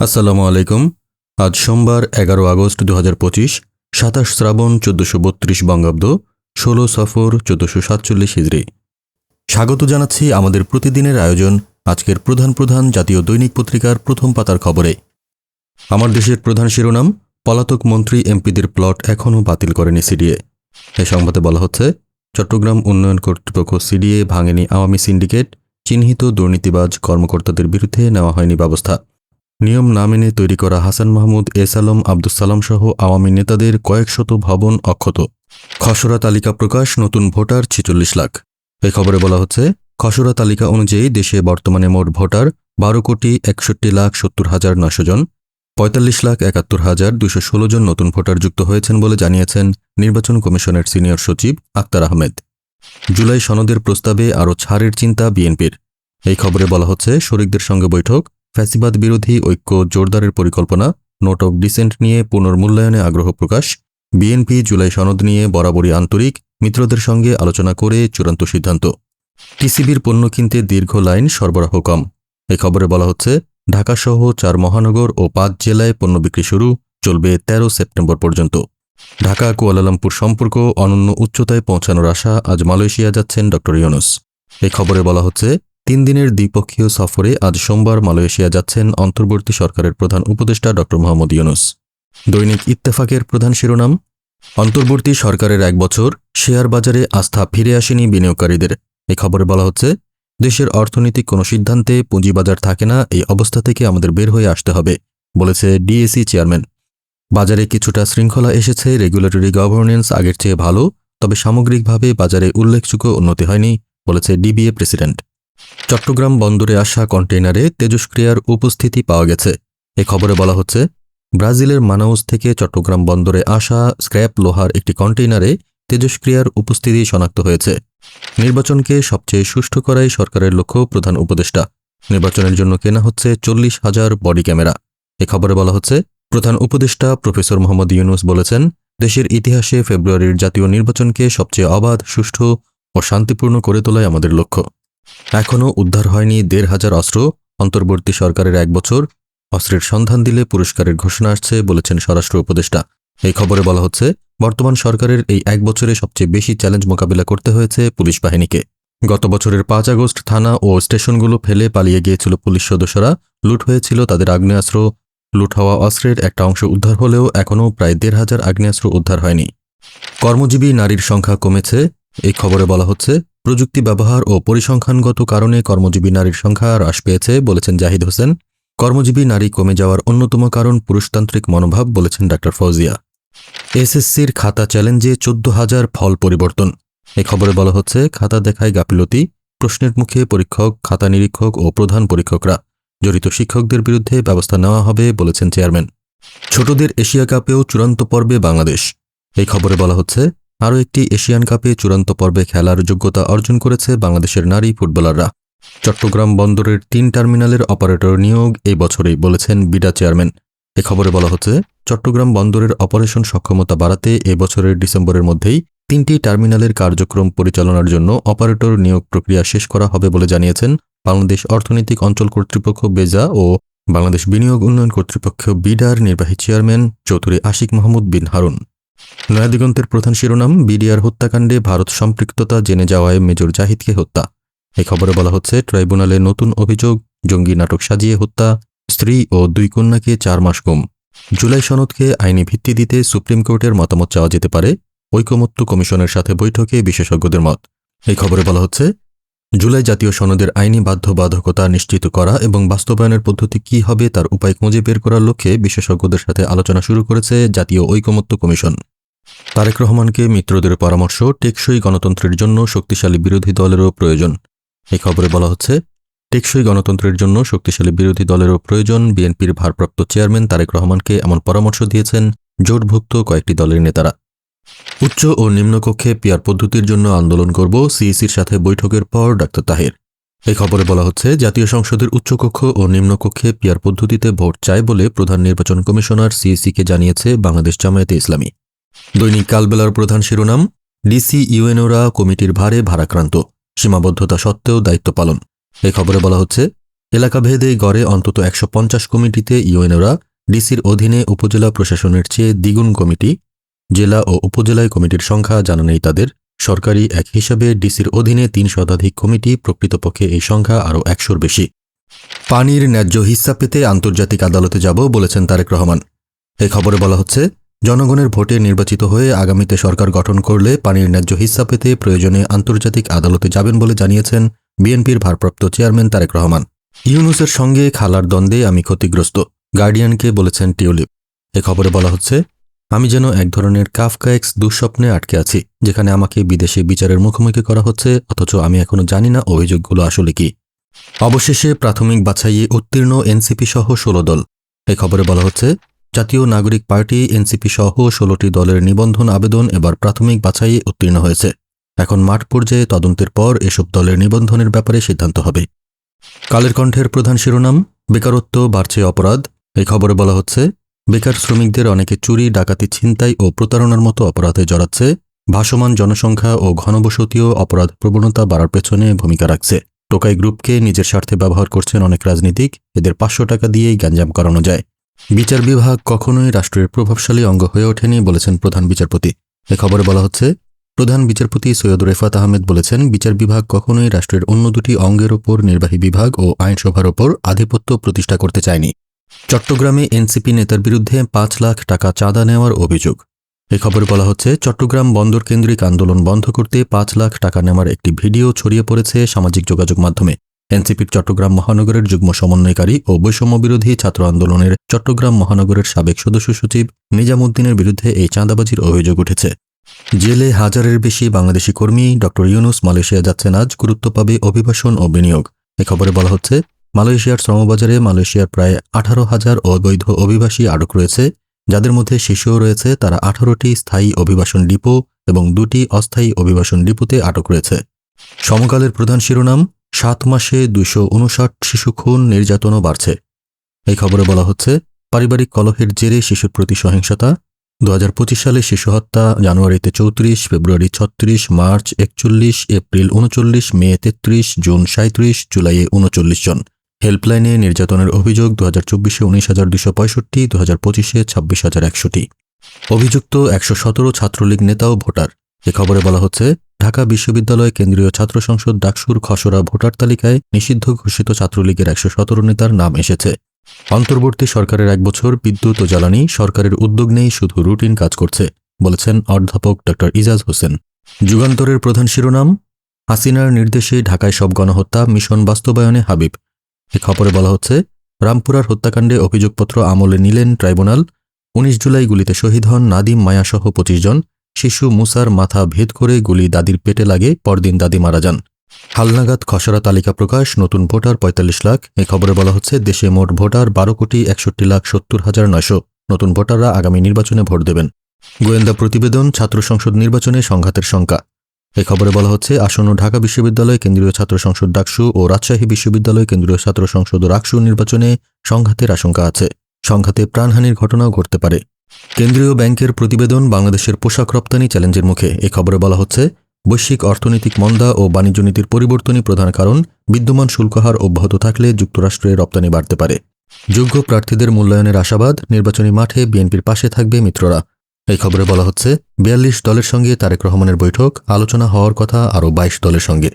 আসসালামু আলাইকুম। আজ সোমবার, এগারো আগস্ট দু হাজার পঁচিশ, সাতাশ শ্রাবণ চোদ্দশো বত্রিশ বঙ্গাব্দ, ষোলো সফর চোদ্দশো সাতচল্লিশ হিজড়ি। স্বাগত জানাচ্ছি আমাদের প্রতিদিনের আয়োজন, আজকের প্রধান প্রধান জাতীয় দৈনিক পত্রিকার প্রথম পাতার খবরে। আমার দেশের প্রধান শিরোনাম, পলাতক মন্ত্রী এমপিদের প্লট এখনও বাতিল করেনি সিডিএ। এ সংবাদে বলা হচ্ছে, চট্টগ্রাম উন্নয়ন কর্তৃপক্ষ সিডিএ ভাঙেনি আওয়ামী সিন্ডিকেট, চিহ্নিত দুর্নীতিবাজ কর্মকর্তাদের বিরুদ্ধে নেওয়া হয়নি ব্যবস্থা। নিয়ম না মেনে তৈরি করা হাসান মাহমুদ এস আলম আব্দুস সালাম সহ আওয়ামী নেতাদের কয়েকশত ভবন অক্ষত। খসড়া তালিকা প্রকাশ, নতুন ভোটার ছিচল্লিশ লাখ। এই খবরে বলা হচ্ছে, খসড়া তালিকা অনুযায়ী দেশে বর্তমানে মোট ভোটার বারো কোটি একষট্টি লাখ সত্তর হাজার নশো জন। পঁয়তাল্লিশ লাখ একাত্তর হাজার দুশো ষোলো জন নতুন ভোটার যুক্ত হয়েছেন বলে জানিয়েছেন নির্বাচন কমিশনের সিনিয়র সচিব আক্তার আহমেদ। জুলাই সনদের প্রস্তাবে আরও ছাড়ের চিন্তা বিএনপির। এই খবরে বলা হচ্ছে, শরিকদের সঙ্গে বৈঠক ফ্যাসিবাদ বিরোধী ঐক্য, জোরদারের পরিকল্পনা, নোট অব ডিসেন্ট নিয়ে পুনর্মূল্যায়নে আগ্রহ প্রকাশ, বিএনপি জুলাই সনদ নিয়ে বরাবরই আন্তরিক, মিত্রদের সঙ্গে আলোচনা করে চূড়ান্ত সিদ্ধান্ত। টিসিবির পণ্য কিনতে দীর্ঘ লাইন, সরবরাহ কম। এ খবরে বলা হচ্ছে, ঢাকাসহ চার মহানগর ও পাঁচ জেলায় পণ্য বিক্রি শুরু চলবে ১৩ সেপ্টেম্বর পর্যন্ত। ঢাকা, কুয়ালালামপুর সম্পর্ক অনন্য উচ্চতায় পৌঁছানোর আশা আজ মালয়েশিয়া যাচ্ছেন ড ইউনুস। এ খবরে বলা হচ্ছে তিন দিনের দ্বিপক্ষীয় সফরে আজ সোমবার মালয়েশিয়া যাচ্ছেন অন্তর্বর্তী সরকারের প্রধান উপদেষ্টা ড মোহাম্মদ ইউনুস। দৈনিক ইত্তেফাকের প্রধান শিরোনাম, অন্তর্বর্তী সরকারের এক বছর, শেয়ার বাজারে আস্থা ফিরে আসেনি বিনিয়োগকারীদের। এ খবরে বলা হচ্ছে, দেশের অর্থনৈতিক কোনো সিদ্ধান্তে পুঁজিবাজার থাকে না, এই অবস্থা থেকে আমাদের বের হয়ে আসতে হবে, বলেছে ডিএসি চেয়ারম্যান। বাজারে কিছুটা শৃঙ্খলা এসেছে, রেগুলেটরি গভর্নেন্স আগের চেয়ে ভালো, তবে সামগ্রিকভাবে বাজারে উল্লেখযোগ্য উন্নতি হয়নি, বলেছে ডিবিএ প্রেসিডেন্ট। চট্টগ্রাম বন্দরে আসা কন্টেইনারে তেজস্ক্রিয়ার উপস্থিতি পাওয়া গেছে। এ খবরে বলা হচ্ছে, ব্রাজিলের মানাউস থেকে চট্টগ্রাম বন্দরে আসা স্ক্র্যাপ লোহার একটি কন্টেইনারে তেজস্ক্রিয়ার উপস্থিতি শনাক্ত হয়েছে। নির্বাচনকে সবচেয়ে সুষ্ঠু করাই সরকারের লক্ষ্য প্রধান উপদেষ্টা। নির্বাচনের জন্য কেনা হচ্ছে চল্লিশ হাজার বডি ক্যামেরা। এ খবরে বলা হচ্ছে, প্রধান উপদেষ্টা প্রফেসর মোহাম্মদ ইউনুস বলেছেন, দেশের ইতিহাসে ফেব্রুয়ারির জাতীয় নির্বাচনকে সবচেয়ে অবাধ, সুষ্ঠু ও শান্তিপূর্ণ করে তোলাই আমাদের লক্ষ্য। এখনও উদ্ধার হয়নি দেড় হাজার অস্ত্র। অন্তর্বর্তী সরকারের এক বছর। অস্ত্রের সন্ধান দিলে পুরস্কারের ঘোষণা আসছে, বলেছেন স্বরাষ্ট্র উপদেষ্টা। এই খবরে বলা হচ্ছে, বর্তমান সরকারের এই এক বছরে সবচেয়ে বেশি চ্যালেঞ্জ মোকাবিলা করতে হয়েছে পুলিশ বাহিনীকে। গত বছরের পাঁচ আগস্ট থানা ও স্টেশনগুলো ফেলে পালিয়ে গিয়েছিল পুলিশ সদস্যরা। লুট হয়েছিল তাদের আগ্নেয়াস্ত্র। লুট হওয়া অস্ত্রের একটা অংশ উদ্ধার হলেও এখনও প্রায় দেড় হাজার আগ্নেয়াস্ত্র উদ্ধার হয়নি। কর্মজীবী নারীর সংখ্যা কমেছে। এই খবরে বলা হচ্ছে, প্রযুক্তি ব্যবহার ও পরিসংখ্যানগত কারণে কর্মজীবী নারীর সংখ্যা হ্রাস পেয়েছে বলেছেন জাহিদ হোসেন। কর্মজীবী নারী কমে যাওয়ার অন্যতম কারণ পুরুষতান্ত্রিক মনোভাব বলেছেন ডাক্তার ফৌজিয়া। এসএসসির খাতা চ্যালেঞ্জে চোদ্দ হাজার ফল পরিবর্তন। এ খবরে বলা হচ্ছে, খাতা দেখায় গাফিলতি, প্রশ্নের মুখে পরীক্ষক, খাতা নিরীক্ষক ও প্রধান পরীক্ষকরা। জড়িত শিক্ষকদের বিরুদ্ধে ব্যবস্থা নেওয়া হবে বলেছেন চেয়ারম্যান। ছোটদের এশিয়া কাপেও চূড়ান্ত পর্বে বাংলাদেশ। এই খবরে বলা হচ্ছে আরও একটি এশিয়ান কাপে চূড়ান্ত পর্বে খেলার যোগ্যতা অর্জন করেছে বাংলাদেশের নারী ফুটবলাররা। চট্টগ্রাম বন্দরের তিন টার্মিনালের অপারেটর নিয়োগ এই বছরেই বলেছেন বিডা চেয়ারম্যান। এ খবরে বলা হচ্ছে, চট্টগ্রাম বন্দরের অপারেশন সক্ষমতা বাড়াতে এ বছরের ডিসেম্বরের মধ্যেই তিনটি টার্মিনালের কার্যক্রম পরিচালনার জন্য অপারেটর নিয়োগ প্রক্রিয়া শেষ করা হবে বলে জানিয়েছেন বাংলাদেশ অর্থনৈতিক অঞ্চল কর্তৃপক্ষ বেজা ও বাংলাদেশ বিনিয়োগ উন্নয়ন কর্তৃপক্ষ বিডার নির্বাহী চেয়ারম্যান চৌধুরী আশিক মাহমুদ বিন হারুন। নয়াদিগন্তের প্রধান শিরোনাম, বিডিআর হত্যাকাণ্ডে ভারত সম্পৃক্ততা জেনে যাওয়ায় মেজর জাহিদকে হত্যা। এই খবরে বলা হচ্ছে, ট্রাইব্যুনালে নতুন অভিযোগ, জঙ্গি নাটক সাজিয়ে হত্যা, স্ত্রী ও দুই কন্যাকে চার মাস গুম। জুলাই সনদকে আইনি ভিত্তি দিতে সুপ্রিম কোর্টের মতামত চাওয়া যেতে পারে, ঐকমত্য কমিশনের সাথে বৈঠকে বিশেষজ্ঞদের মত। এই খবরে বলা হচ্ছে, জুলাই জাতীয় সনদের আইনি বাধ্যবাধকতা নিশ্চিত করা এবং বাস্তবায়নের পদ্ধতি কী হবে তার উপায় খুঁজে বের করার লক্ষ্যে বিশেষজ্ঞদের সাথে আলোচনা শুরু করেছে জাতীয় ঐকমত্য কমিশন। তারেক রহমানকে মিত্রদের পরামর্শ টেকসই গণতন্ত্রের জন্য শক্তিশালী বিরোধী দলেরও প্রয়োজন। এই খবরে বলা হচ্ছে, টেকসই গণতন্ত্রের জন্য শক্তিশালী বিরোধী দলেরও প্রয়োজন। বিএনপির ভারপ্রাপ্ত চেয়ারম্যান তারেক রহমানকে এমন পরামর্শ দিয়েছেন জোটভুক্ত কয়েকটি দলের নেতারা। উচ্চ ও নিম্নকক্ষে পিয়ার পদ্ধতির জন্য আন্দোলন করব সিইসির সাথে বৈঠকের পর ডাক্তার তাহের। এই খবরে বলা হচ্ছে, জাতীয় সংসদের উচ্চকক্ষ ও নিম্নকক্ষে পিয়ার পদ্ধতিতে ভোট চায় বলে প্রধান নির্বাচন কমিশনার সিইসিকে জানিয়েছে বাংলাদেশ জামায়াতে ইসলামী। দৈনিক কালবেলার প্রধান শিরোনাম, ডিসি ইউএনওরা কমিটির ভারে ভারাক্রান্ত, সীমাবদ্ধতা সত্ত্বেও দায়িত্ব পালন। এ খবরে বলা হচ্ছে, এলাকাভেদে গড়ে অন্তত একশো পঞ্চাশ কমিটিতে ইউএনওরা, ডিসির অধীনে উপজেলা প্রশাসনের চেয়ে দ্বিগুণ কমিটি, জেলা ও উপজেলায় কমিটির সংখ্যা জানা নেই তাদের। সরকারি এক হিসাবে ডিসির অধীনে তিন শতাধিক কমিটি, প্রকৃতপক্ষে এই সংখ্যা আরও একশোর বেশি। পানির ন্যায্য হিস্সা পেতে আন্তর্জাতিক আদালতে যাব বলেছেন তারেক রহমান। এ খবরে বলা হচ্ছে জনগণের ভোটে নির্বাচিত হয়ে আগামীতে সরকার গঠন করলে পানির ন্যায্য হিস্সা পেতে প্রয়োজনে আন্তর্জাতিক আদালতে যাবেন বলে জানিয়েছেন বিএনপির ভারপ্রাপ্ত চেয়ারম্যান তারেক রহমান। ইউনুসের সঙ্গে খালার দ্বন্দ্বে আমি ক্ষতিগ্রস্ত, গার্ডিয়ানকে বলেছেন টিউলিপ। এ খবরে বলা হচ্ছে, আমি যেন এক ধরনের কাফকায়েক্স দুঃস্বপ্নে আটকে আছি, যেখানে আমাকে বিদেশে বিচারের মুখোমুখি করা হচ্ছে, অথচ আমি এখনও জানি না অভিযোগগুলো আসলে কি। অবশেষে প্রাথমিক বাছাইয়ে উত্তীর্ণ এনসিপি সহ ষোলো দল। এ খবরে বলা হচ্ছে জাতীয় নাগরিক পার্টি, এনসিপি সহ ষোলোটি দলের নিবন্ধন আবেদন এবার প্রাথমিক বাছাইয়ে উত্তীর্ণ হয়েছে। এখন মাঠ পর্যায়ে তদন্তের পর এসব দলের নিবন্ধনের ব্যাপারে সিদ্ধান্ত হবে। কালের কণ্ঠের প্রধান শিরোনাম, বেকারত্ব, বাড়ছে অপরাধ। এই খবরে বলা হচ্ছে, বেকার শ্রমিকদের অনেকে চুরি, ডাকাতি, ছিনতাই ও প্রতারণার মতো অপরাধে জড়াচ্ছে। ভাসমান জনসংখ্যা ও ঘনবসতিও অপরাধ প্রবণতা বাড়ার পেছনে ভূমিকা রাখছে। টোকাই গ্রুপকে নিজের স্বার্থে ব্যবহার করছেন অনেক রাজনীতিক। এদের পাঁচশো টাকা দিয়েই গ্যাঞ্জাম করানো যায়। বিচার বিভাগ কখনোই রাষ্ট্রের প্রভাবশালী অঙ্গ হয়ে ওঠেনি বলেছেন প্রধান বিচারপতি। এ খবরে বলা হচ্ছে, প্রধান বিচারপতি সৈয়দ রেফাত আহমেদ বলেছেন, বিচার বিভাগ কখনোই রাষ্ট্রের অন্য দুটি অঙ্গের ওপর নির্বাহী বিভাগ ও আইনসভার ওপর আধিপত্য প্রতিষ্ঠা করতে চায়নি। চট্টগ্রামে এনসিপি নেতার বিরুদ্ধে পাঁচ লাখ টাকা চাঁদা নেওয়ার অভিযোগ। এ খবরে বলা হচ্ছে, চট্টগ্রাম বন্দর কেন্দ্রিক আন্দোলন বন্ধ করতে পাঁচ লাখ টাকা নেওয়ার একটি ভিডিও ছড়িয়ে পড়েছে সামাজিক যোগাযোগ মাধ্যমে। এনসিপির চট্টগ্রাম মহানগরের যুগ্ম সমন্বয়কারী ও বৈষম্য বিরোধী ছাত্র আন্দোলনের চট্টগ্রাম মহানগরের সাবেক সদস্য সচিব নিজামুদ্দিনের বিরুদ্ধে এই চাঁদাবাজির অভিযোগ উঠেছে। জেলে হাজারের বেশি বাংলাদেশি কর্মী ড. ইউনুস মালয়েশিয়া যাচ্ছেন আজ গুরুত্ব পাবে অভিবাসন ও বিনিয়োগ। এ খবরে বলা হচ্ছে, মালয়েশিয়ার শ্রমবাজারে মালয়েশিয়ার প্রায় আঠারো হাজার অবৈধ অভিবাসী আটক রয়েছে। যাদের মধ্যে শিশুও রয়েছে, তারা আঠারোটি স্থায়ী অভিবাসন ডিপো এবং দুটি অস্থায়ী অভিবাসন ডিপোতে আটক রয়েছে। সমকালের প্রধান শিরোনাম সাত মাসে দুশো উনষাট শিশু খুন নির্যাতনও বাড়ছে। এই খবরে বলা হচ্ছে, পারিবারিক কলহের জেরে শিশুর প্রতি সহিংসতা। দু হাজার পঁচিশ সালে শিশু হত্যা, জানুয়ারিতে চৌত্রিশ, ফেব্রুয়ারি ছত্রিশ, মার্চ একচল্লিশ, এপ্রিল উনচল্লিশ, মে তেত্রিশ, জুন সাঁত্রিশ জুলাইয়ে উনচল্লিশ জন। হেল্পলাইনে নির্যাতনের অভিযোগ দু হাজার চব্বিশে উনিশ হাজার দুশো পঁয়ষট্টি দু হাজার পঁচিশে ছাব্বিশ হাজার একশোটি। অভিযুক্ত একশো সতেরো ছাত্রলীগ নেতা ও ভোটার। এ খবরে বলা হচ্ছে ঢাকা বিশ্ববিদ্যালয় কেন্দ্রীয় ছাত্র সংসদ ডাকসুর খসড়া ভোটার তালিকায় নিষিদ্ধ ঘোষিত ছাত্রলীগের একশো সতেরো নেতার নাম এসেছে। অন্তর্বর্তী সরকারের এক বছর বিদ্যুৎ ও জ্বালানি সরকারের উদ্যোগ নেই শুধু রুটিন কাজ করছে, বলেছেন অধ্যাপক ড ইজাজ হোসেন। যুগান্তরের প্রধান শিরোনাম? হাসিনার নির্দেশে ঢাকায় সব গণহত্যা, মিশন বাস্তবায়নে হাবিব। এ খবরে বলা হচ্ছে, রামপুরার হত্যাকাণ্ডে অভিযোগপত্র আমলে নিলেন ট্রাইব্যুনাল। উনিশ জুলাই গুলিতে শহীদ হন নাদিম মায়াসহ পঁচিশ জন। শিশু মুসার মাথা ভেদ করে গুলি দাদির পেটে লাগে, পরদিন দাদি মারা যান। হালনাগাদ খসড়া তালিকা প্রকাশ, নতুন ভোটার পঁয়তাল্লিশ লাখ। এ খবরে বলা হচ্ছে, দেশে মোট ভোটার বারো কোটি একষট্টি লাখ সত্তর হাজার নয়শো। নতুন ভোটাররা আগামী নির্বাচনে ভোট দেবেন। গোয়েন্দা প্রতিবেদন, ছাত্র সংসদ নির্বাচনে সংঘাতের শঙ্কা। এ খবরে বলা হচ্ছে, আসন্ন ঢাকা বিশ্ববিদ্যালয় কেন্দ্রীয় ছাত্র সংসদ ডাকসু ও রাজশাহী বিশ্ববিদ্যালয় কেন্দ্রীয় ছাত্র সংসদ রাকসু নির্বাচনে সংঘাতের আশঙ্কা আছে। সংঘাতে প্রাণহানির ঘটনাও ঘটতে পারে। কেন্দ্রীয় ব্যাংকের প্রতিবেদন বাংলাদেশের পোশাক রপ্তানি চ্যালেঞ্জের মুখে। এ খবরে বলা হচ্ছে, বৈশ্বিক অর্থনৈতিক মন্দা ও বাণিজ্য নীতির পরিবর্তনই প্রধান কারণ, বিদ্যমান শুল্কহার অব্যাহত থাকলে যুক্তরাষ্ট্রে রপ্তানি বাড়তে পারে। যোগ্য প্রার্থীদের মূল্যায়নের আশাবাদ, নির্বাচনী মাঠে বিএনপির পাশে থাকবে মিত্ররা। এই খবরে বলা হচ্ছে, বিয়াল্লিশ দলের সঙ্গে তারেক রহমানের বৈঠক, আলোচনা হওয়ার কথা আরও বাইশ দলের সঙ্গে।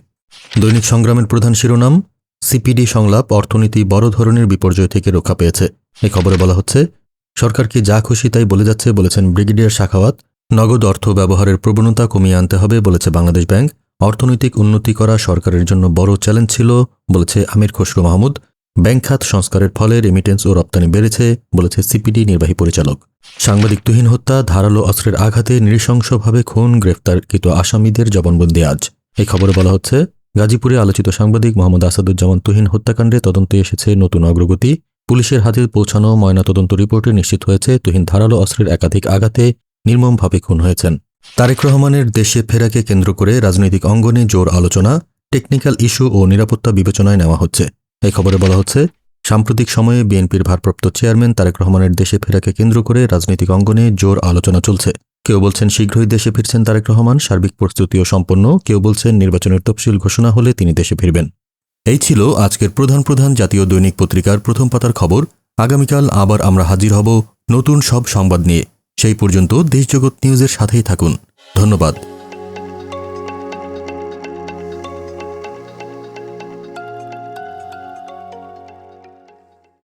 দৈনিক সংগ্রামের প্রধান শিরোনাম, সিপিডি সংলাপ অর্থনীতি বড় ধরনের বিপর্যয় থেকে রক্ষা পেয়েছে। এই খবরে বলা হচ্ছে সরকারকে যা খুশি তাই বলে যাচ্ছে বলেছেন ব্রিগেডিয়ার শাখাওয়াত। নগদ অর্থ ব্যবহারের প্রবণতা কমিয়ে আনতে হবে বলেছে বাংলাদেশ ব্যাংক। অর্থনৈতিক উন্নতি করা সরকারের জন্য বড় চ্যালেঞ্জ ছিল বলেছে আমির খসরু মাহমুদ। ব্যাংক খাত সংস্কারের ফলে রেমিটেন্স ও রপ্তানি বেড়েছে বলেছে সিপিডি নির্বাহী পরিচালক। সাংবাদিক তুহিন হত্যা, ধারালো অস্ত্রের আঘাতে নৃশংসভাবে খুন গ্রেফতারকৃত আসামিদের জবানবন্দি আজ। এই খবরে বলা হচ্ছে, গাজীপুরে আলোচিত সাংবাদিক মোহাম্মদ আসাদুজ্জামান তুহিন হত্যাকাণ্ডে তদন্তে এসেছে নতুন অগ্রগতি। পুলিশের হাতে পৌঁছানো ময়নাতদন্ত রিপোর্টে নিশ্চিত হয়েছে তুহিন ধারালো অস্ত্রের একাধিক আঘাতে নির্মমভাবে খুন হয়েছেন। তারেক রহমানের দেশে ফেরাকে কেন্দ্র করে রাজনৈতিক অঙ্গনে জোর আলোচনা, টেকনিক্যাল ইস্যু ও নিরাপত্তা বিবেচনায় নেওয়া হচ্ছে। এই খবরে বলা হচ্ছে, সাম্প্রতিক সময়ে বিএনপির ভারপ্রাপ্ত চেয়ারম্যান তারেক রহমানের দেশে ফেরাকে কেন্দ্র করে রাজনৈতিক অঙ্গনে জোর আলোচনা চলছে। কেউ বলছেন শীঘ্রই দেশে ফিরছেন তারেক রহমান, সার্বিক প্রস্তুতিও সম্পন্ন। কেউ বলছেন নির্বাচনের তফসিল ঘোষণা হলে তিনি দেশে ফিরবেন। এই ছিল আজকের প্রধান প্রধান জাতীয় দৈনিক পত্রিকার প্রথম পাতার খবর। আগামীকাল আবার আমরা হাজির হব নতুন সব সংবাদ নিয়ে। সেই পর্যন্ত দেশজগৎ নিউজের সাথেই থাকুন। ধন্যবাদ।